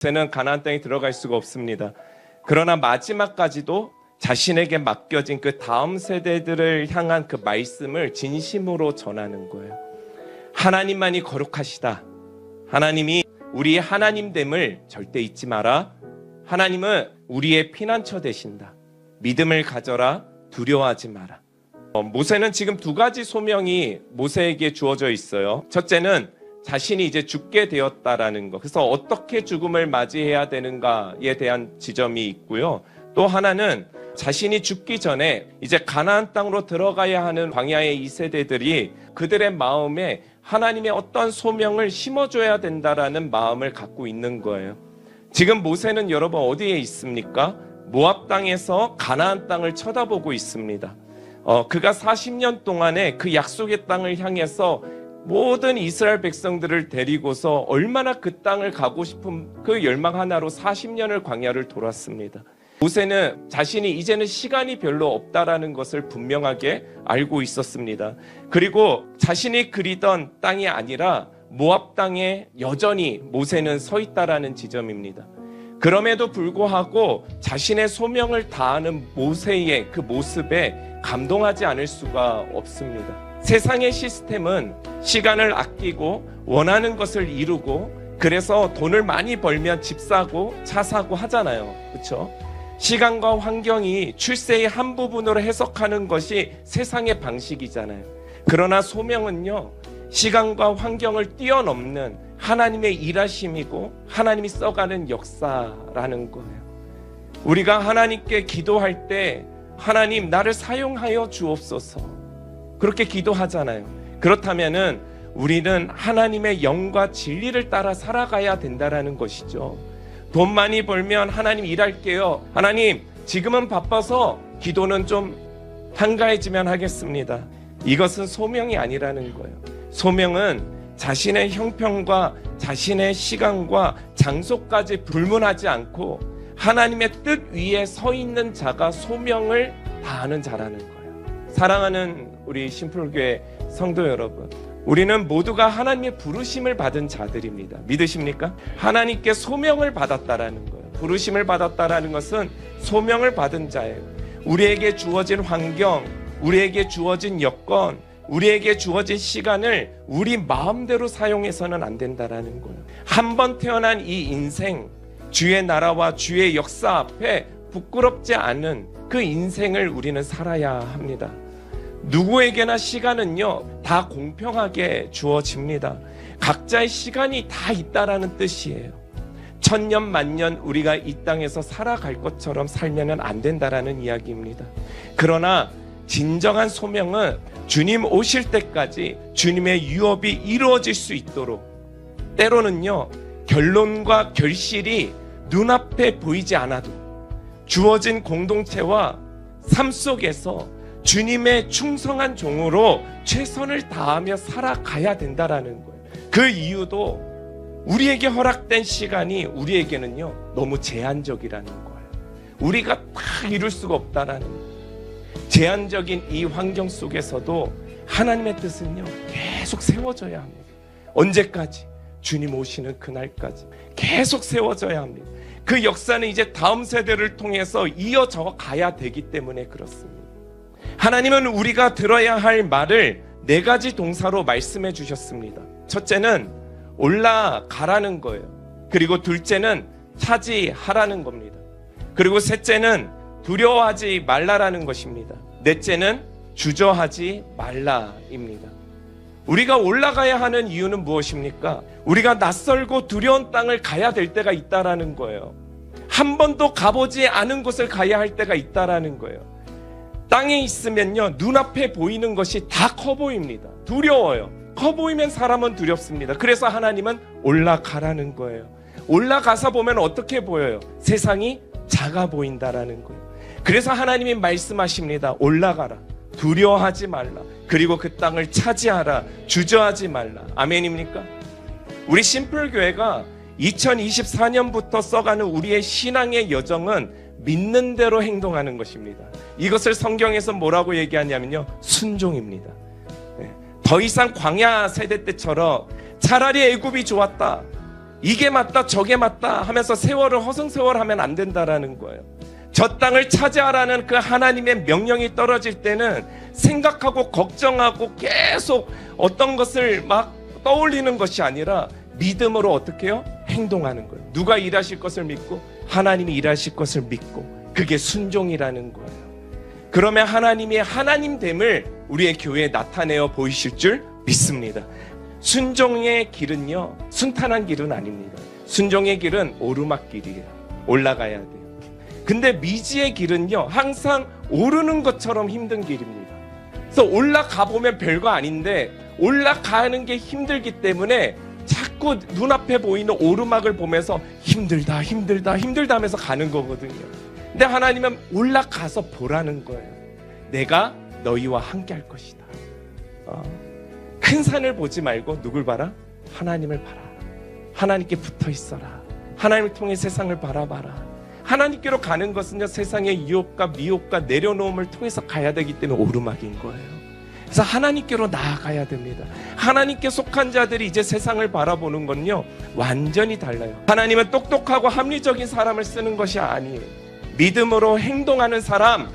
모세는 가나안 땅에 들어갈 수가 없습니다. 그러나 마지막까지도 자신에게 맡겨진 그 다음 세대들을 향한 그 말씀을 진심으로 전하는 거예요. 하나님만이 거룩하시다. 하나님이 우리의 하나님됨을 절대 잊지 마라. 하나님은 우리의 피난처 되신다. 믿음을 가져라. 두려워하지 마라. 어, 모세는 지금 두 가지 소명이 모세에게 주어져 있어요. 첫째는 자신이 이제 죽게 되었다라는 것. 그래서 어떻게 죽음을 맞이해야 되는가에 대한 지점이 있고요. 또 하나는 자신이 죽기 전에 이제 가나안 땅으로 들어가야 하는 광야의 이 세대들이 그들의 마음에 하나님의 어떤 소명을 심어줘야 된다라는 마음을 갖고 있는 거예요. 지금 모세는 여러분 어디에 있습니까? 모압 땅에서 가나안 땅을 쳐다보고 있습니다. 어, 그가 40년 동안에 그 약속의 땅을 향해서 모든 이스라엘 백성들을 데리고서 얼마나 그 땅을 가고 싶은 그 열망 하나로 40년을 광야를 돌았습니다. 모세는 자신이 이제는 시간이 별로 없다라는 것을 분명하게 알고 있었습니다. 그리고 자신이 그리던 땅이 아니라 모압 땅에 여전히 모세는 서 있다라는 지점입니다. 그럼에도 불구하고 자신의 소명을 다하는 모세의 그 모습에 감동하지 않을 수가 없습니다. 세상의 시스템은 시간을 아끼고 원하는 것을 이루고 그래서 돈을 많이 벌면 집 사고 차 사고 하잖아요. 그렇죠? 시간과 환경이 출세의 한 부분으로 해석하는 것이 세상의 방식이잖아요. 그러나 소명은요. 시간과 환경을 뛰어넘는 하나님의 일하심이고 하나님이 써가는 역사라는 거예요. 우리가 하나님께 기도할 때 하나님 나를 사용하여 주옵소서. 그렇게 기도하잖아요. 그렇다면은 우리는 하나님의 영과 진리를 따라 살아가야 된다라는 것이죠. 돈 많이 벌면 하나님 일할게요. 하나님 지금은 바빠서 기도는 좀 한가해지면 하겠습니다. 이것은 소명이 아니라는 거예요. 소명은 자신의 형편과 자신의 시간과 장소까지 불문하지 않고 하나님의 뜻 위에 서 있는 자가 소명을 다하는 자라는 거예요. 사랑하는 우리 심플교회 성도 여러분, 우리는 모두가 하나님의 부르심을 받은 자들입니다. 믿으십니까? 하나님께 소명을 받았다라는 거예요. 부르심을 받았다라는 것은 소명을 받은 자예요. 우리에게 주어진 환경, 우리에게 주어진 여건, 우리에게 주어진 시간을 우리 마음대로 사용해서는 안 된다라는 거예요. 한 번 태어난 이 인생, 주의 나라와 주의 역사 앞에 부끄럽지 않은 그 인생을 우리는 살아야 합니다. 누구에게나 시간은요, 다 공평하게 주어집니다. 각자의 시간이 다 있다라는 뜻이에요. 천년 만년 우리가 이 땅에서 살아갈 것처럼 살면은 안 된다라는 이야기입니다. 그러나 진정한 소명은 주님 오실 때까지 주님의 유업이 이루어질 수 있도록 때로는요 결론과 결실이 눈앞에 보이지 않아도 주어진 공동체와 삶 속에서 주님의 충성한 종으로 최선을 다하며 살아가야 된다라는 거예요. 그 이유도 우리에게 허락된 시간이 우리에게는요 너무 제한적이라는 거예요. 우리가 다 이룰 수가 없다라는 거예요. 제한적인 이 환경 속에서도 하나님의 뜻은요 계속 세워져야 합니다. 언제까지? 주님 오시는 그날까지 계속 세워져야 합니다. 그 역사는 이제 다음 세대를 통해서 이어져 가야 되기 때문에 그렇습니다. 하나님은 우리가 들어야 할 말을 네 가지 동사로 말씀해 주셨습니다. 첫째는 올라가라는 거예요. 그리고 둘째는 차지하라는 겁니다. 그리고 셋째는 두려워하지 말라라는 것입니다. 넷째는 주저하지 말라입니다. 우리가 올라가야 하는 이유는 무엇입니까? 우리가 낯설고 두려운 땅을 가야 될 때가 있다라는 거예요. 한 번도 가보지 않은 곳을 가야 할 때가 있다라는 거예요. 땅에 있으면요, 눈앞에 보이는 것이 다 커 보입니다. 두려워요. 커 보이면 사람은 두렵습니다. 그래서 하나님은 올라가라는 거예요. 올라가서 보면 어떻게 보여요? 세상이 작아 보인다라는 거예요. 그래서 하나님이 말씀하십니다. 올라가라. 두려워하지 말라. 그리고 그 땅을 차지하라. 주저하지 말라. 아멘입니까? 우리 심플 교회가 2024년부터 써가는 우리의 신앙의 여정은 믿는 대로 행동하는 것입니다. 이것을 성경에서 뭐라고 얘기하냐면요. 순종입니다. 네. 더 이상 광야 세대 때처럼 차라리 애굽이 좋았다. 이게 맞다 저게 맞다 하면서 세월을 허송세월하면 안 된다라는 거예요. 저 땅을 차지하라는 그 하나님의 명령이 떨어질 때는 생각하고 걱정하고 계속 어떤 것을 막 떠올리는 것이 아니라 믿음으로 어떻게 해요? 행동하는 거예요. 누가 일하실 것을 믿고 하나님이 일하실 것을 믿고 그게 순종이라는 거예요. 그러면 하나님이 하나님됨을 우리의 교회에 나타내어 보이실 줄 믿습니다. 순종의 길은요, 순탄한 길은 아닙니다. 순종의 길은 오르막길이에요. 올라가야 돼요. 근데 미지의 길은요, 항상 오르는 것처럼 힘든 길입니다. 그래서 올라가 보면 별거 아닌데, 올라가는 게 힘들기 때문에 자꾸 눈앞에 보이는 오르막을 보면서 힘들다, 힘들다, 힘들다 하면서 가는 거거든요. 근데 하나님은 올라가서 보라는 거예요. 내가 너희와 함께 할 것이다. 어. 큰 산을 보지 말고 누굴 봐라? 하나님을 봐라. 하나님께 붙어 있어라. 하나님을 통해 세상을 바라봐라. 하나님께로 가는 것은요, 세상의 유혹과 미혹과 내려놓음을 통해서 가야 되기 때문에 오르막인 거예요. 그래서 하나님께로 나아가야 됩니다. 하나님께 속한 자들이 이제 세상을 바라보는 건요, 완전히 달라요. 하나님은 똑똑하고 합리적인 사람을 쓰는 것이 아니에요. 믿음으로 행동하는 사람,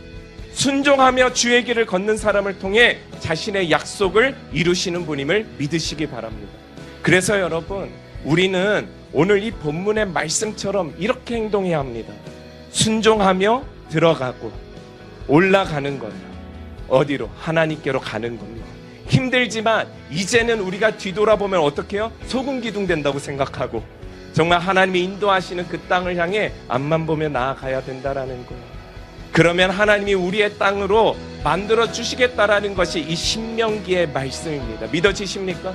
순종하며 주의 길을 걷는 사람을 통해 자신의 약속을 이루시는 분임을 믿으시기 바랍니다. 그래서 여러분, 우리는 오늘 이 본문의 말씀처럼 이렇게 행동해야 합니다. 순종하며 들어가고 올라가는 거예요. 어디로? 하나님께로 가는 겁니다. 힘들지만 이제는 우리가 뒤돌아보면 어떻게 해요? 소금 기둥 된다고 생각하고 정말 하나님이 인도하시는 그 땅을 향해 앞만 보며 나아가야 된다라는 거예요. 그러면 하나님이 우리의 땅으로 만들어 주시겠다라는 것이 이 신명기의 말씀입니다. 믿어지십니까?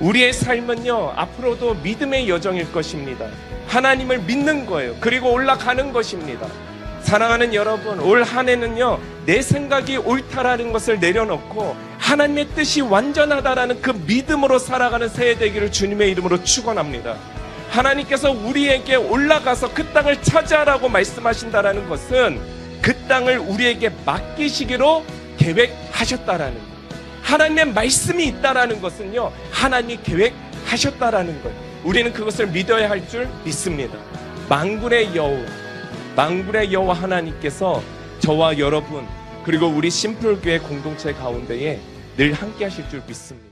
우리의 삶은요, 앞으로도 믿음의 여정일 것입니다. 하나님을 믿는 거예요. 그리고 올라가는 것입니다. 사랑하는 여러분, 올 한 해는요, 내 생각이 옳다라는 것을 내려놓고 하나님의 뜻이 완전하다라는 그 믿음으로 살아가는 새해 되기를 주님의 이름으로 축원합니다. 하나님께서 우리에게 올라가서 그 땅을 차지하라고 말씀하신다라는 것은 그 땅을 우리에게 맡기시기로 계획하셨다라는 거예요. 하나님의 말씀이 있다라는 것은요, 하나님이 계획하셨다라는 거예요. 우리는 그것을 믿어야 할 줄 믿습니다. 망군의 여호, 망군의 여호와 하나님께서 저와 여러분 그리고 우리 심플교회 공동체 가운데에 늘 함께 하실 줄 믿습니다.